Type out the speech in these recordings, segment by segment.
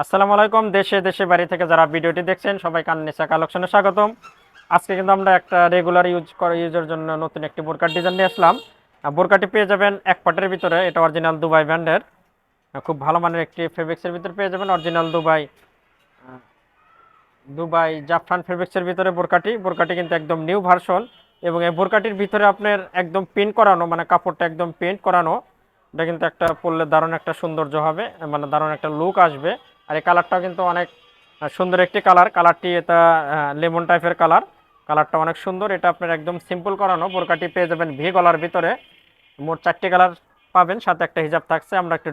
আসসালামু আলাইকুম, দেশে দেশে বাড়ি থেকে যারা ভিডিওটি দেখছেন সবাই কান্নিসা কালেকশনে স্বাগতম। আজকে কিন্তু আমরা একটা রেগুলার ইউজ করা ইউজের জন্য নতুন একটি বোরকার ডিজাইন নিয়ে আসলাম। বোরকাটি পেয়ে যাবেন এক পাটের ভিতরে, এটা অরিজিনাল দুবাই ব্র্যান্ডের খুব ভালো মানের একটি ফেব্রিক্সের ভিতরে পেয়ে যাবেন অরিজিনাল দুবাই দুবাই জাফরান ফেব্রিক্সের ভিতরে বোরকাটি বোরকাটি কিন্তু একদম নিউ ভার্সন এবং এই বোরকাটির ভিতরে আপনার একদম প্রিন্ট করানো মানে কাপড়টা একদম প্রিন্ট করানো, এটা কিন্তু একটা পরলে দারুণ একটা সৌন্দর্য হবে মানে দারুণ একটা লুক আসবে। আর এই কালারটাও কিন্তু অনেক সুন্দর একটি কালার। কালারটি এটা লেমন টাইপের কালার। কালারটা অনেক সুন্দর। এটা আপনার একদম সিম্পল করানো। বোরকাটি পেয়ে যাবেন ভি গলার ভিতরে। মোট চারটি কালার পাবেন, সাথে একটা হিজাব থাকছে। আমরা একটা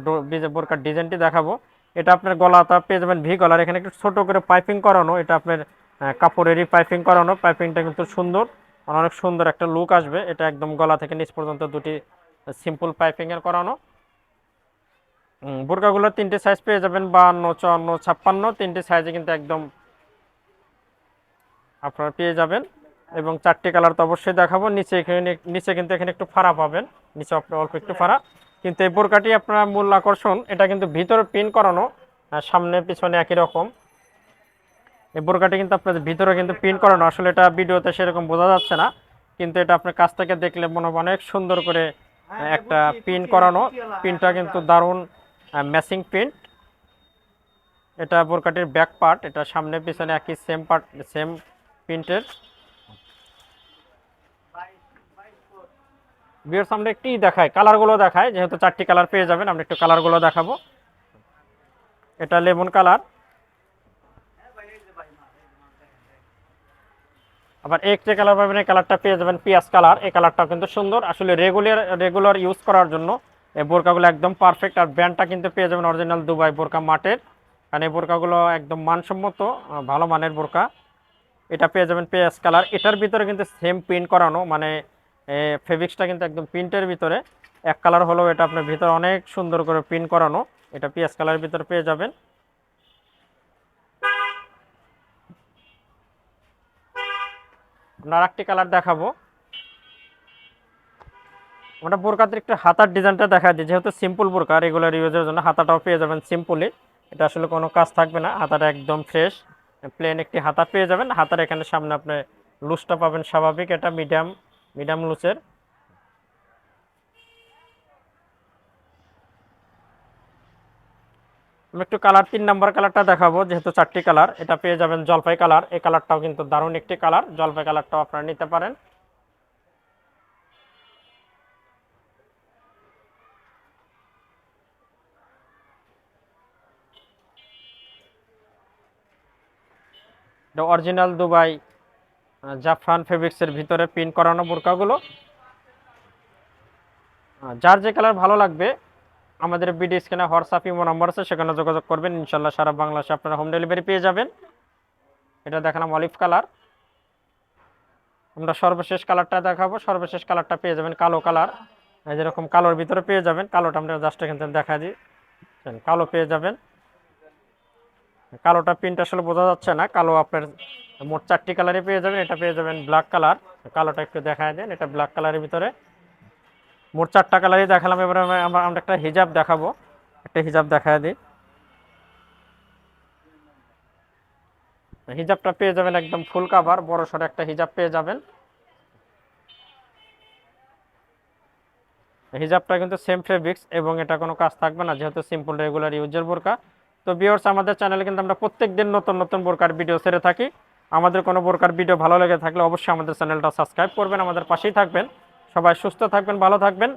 বোরকার ডিজাইনটি দেখাবো। এটা আপনার গলাটা পেয়ে যাবেন ভি গলার। এখানে একটু ছোট করে পাইপিং করানো। এটা আপনার কাপড়েরই পাইপিং করানো। পাইপিংটা কিন্তু সুন্দর। অনেক সুন্দর একটা লুক আসবে। এটা একদম গলা থেকে নিচ পর্যন্ত দুটি সিম্পল পাইপিংয়ের করানো। বোরকাগুলো তিনটে সাইজ পেয়ে যাবেন, বাহান্ন, চুয়ান্ন, ছাপ্পান্ন, তিনটে সাইজে কিন্তু একদম আপনারা পেয়ে যাবেন। এবং চারটি কালার তো অবশ্যই দেখাবো। নিচে এখানে, নিচে কিন্তু এখানে একটু ফাড়া পাবেন। নিচে আপনার অল্প একটু ফাড়া। কিন্তু এই বোরকাটি আপনার মূল আকর্ষণ, এটা কিন্তু ভিতরে পিন করানো সামনে, পিছনে একই রকম। এই বোরকাটি কিন্তু আপনাদের ভিতরে কিন্তু পিন করানো। আসলে এটা ভিডিওতে সেরকম বোঝা যাচ্ছে না। কিন্তু এটা আপনার কাছ থেকে দেখলে মনে অনেক সুন্দর করে একটা পিন করানো। পিনটা কিন্তু দারুণ ম্যাচিং প্রিন্ট এটা বোরকাটির ব্যাক পার্ট এটা সামনে পিছনে একই সেম পার্ট সেম প্রিন্টের বিয়ার সামনে একটি দেখায় কালারগুলো দেখায় যেহেতু চারটি কালার পেয়ে যাবেন, আমরা একটু কালারগুলো দেখাবো। এটা লেমন কালার আবার একটি কালার পাবেন, এই কালারটা পেয়ে যাবেন পিয়াজ কালার এই কালারটাও কিন্তু সুন্দর। আসলে রেগুলার রেগুলার ইউজ করার জন্য এই বোরকাগুলো একদম পারফেক্ট আর ব্র্যান্ডটা কিন্তু পেয়ে যাবেন অরিজিনাল দুবাই বোরকা মাটের কারণ এই বোরকাগুলো একদম মানসম্মত ভালো মানের বোরকা। এটা পেয়ে যাবেন পেঁয়াজ কালার। এটার ভিতরে কিন্তু সেম প্রিন্ট করানো মানে ফেব্রিক্সটা কিন্তু একদম প্রিন্টের ভিতরে। এক কালার হলেও এটা আপনার ভিতরে অনেক সুন্দর করে প্রিন্ট করানো। এটা পেঁয়াজ কালারের ভিতরে পেয়ে যাবেন। আপনার একটি কালার দেখাবো। আমরা বোরকাতে একটু হাতার ডিজাইনটা দেখা দিই। যেহেতু সিম্পল বোরকা রেগুলার ইউজের জন্য হাতাটাও পেয়ে যাবেন সিম্পলি এটা আসলে কোনো কাজ থাকবে না, হাতাটা একদম ফ্রেশ প্লেন একটি হাতা পেয়ে যাবেন। হাতার এখানে সামনে আপনি লুজটা পাবেন স্বাভাবিক, এটা মিডিয়াম মিডিয়াম লুচের আমি একটু কালার তিন নাম্বার কালারটা দেখাবো, যেহেতু চারটি কালার এটা পেয়ে যাবেন জলপাই কালার এই কালারটাও কিন্তু দারুণ একটি কালার জলপাই কালারটাও আপনারা নিতে পারেন। এটা অরিজিনাল দুবাই জাফরান ফেব্রিক্সের ভিতরে পিন করানো বোরকাগুলো। যার যে কালার ভালো লাগবে, আমাদের বিডি স্ক্যানে হোয়াটসঅ্যাপ ইমো নাম্বার আছে, সেখানে যোগাযোগ করবেন। ইনশাল্লাহ সারা বাংলাদেশে আপনারা হোম ডেলিভারি পেয়ে যাবেন। এটা দেখালাম অলিভ কালার আমরা সর্বশেষ কালারটা দেখাবো। সর্বশেষ কালারটা পেয়ে যাবেন কালো কালার যেরকম কালোর ভিতরে পেয়ে যাবেন। কালোটা আমরা জাস্ট এখান থেকে দেখা দিই। কালো পেয়ে যাবেন। কালোটা প্রিন্ট আসলে বোঝা যাচ্ছে না। কালো আপনার মোট চারটি কালারে পেয়ে যাবেন। এটা পেয়ে যাবেন ব্ল্যাক কালার কালোটা একটু দেখায় দেন। এটা ব্ল্যাক কালারের ভিতরে মোট চারটা কালারই দেখালাম। এবারে আমরা আমরা- একটা হিজাব দেখাবো। একটা হিজাব দেখায় দিই। হিজাবটা পেয়ে যাবেন একদম ফুল কাভার বড় সড়ো একটা হিজাব পেয়ে যাবেন। হিজাবটা কিন্তু সেম ফেব্রিক্স এবং এটা কোনো কাজ থাকবে না। যেহেতু সিম্পল রেগুলার ইউজের বোরকা। তো বিয়র্স আমাদের চ্যানেলে কিন্তু আমরা প্রত্যেক দিন নতুন নতুন বোরকার ভিডিও ছেড়ে থাকি। আমাদের কোনো বোরকার ভিডিও ভালো লেগে থাকলে অবশ্যই আমাদের চ্যানেলটা সাবস্ক্রাইব করবেন, আমাদের পাশেই থাকবেন। সবাই সুস্থ থাকবেন, ভালো থাকবেন।